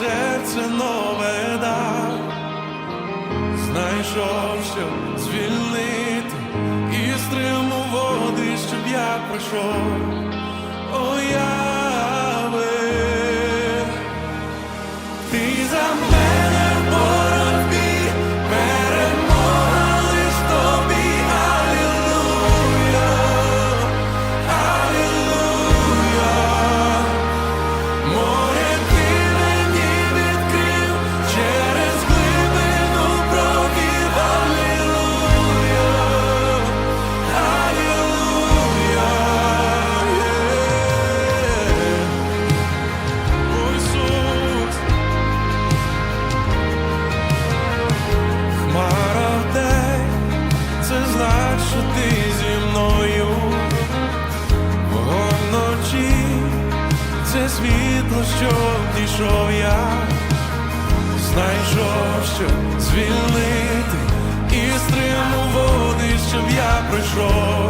серце нове дав, знайшов, щоб звільнити і стриму води, щоб я пройшов. О, я що дійшов я, знайшов, що звільнити і стриму води, щоб я прийшов.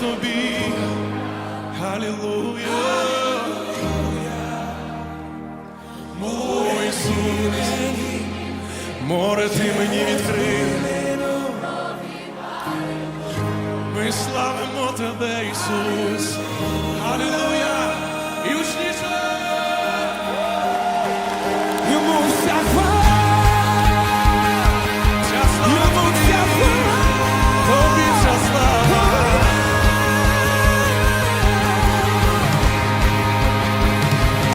тобі, Халілуя, мой Ісус, море ти мені відкрив. Ми славимо тебе, Ісус.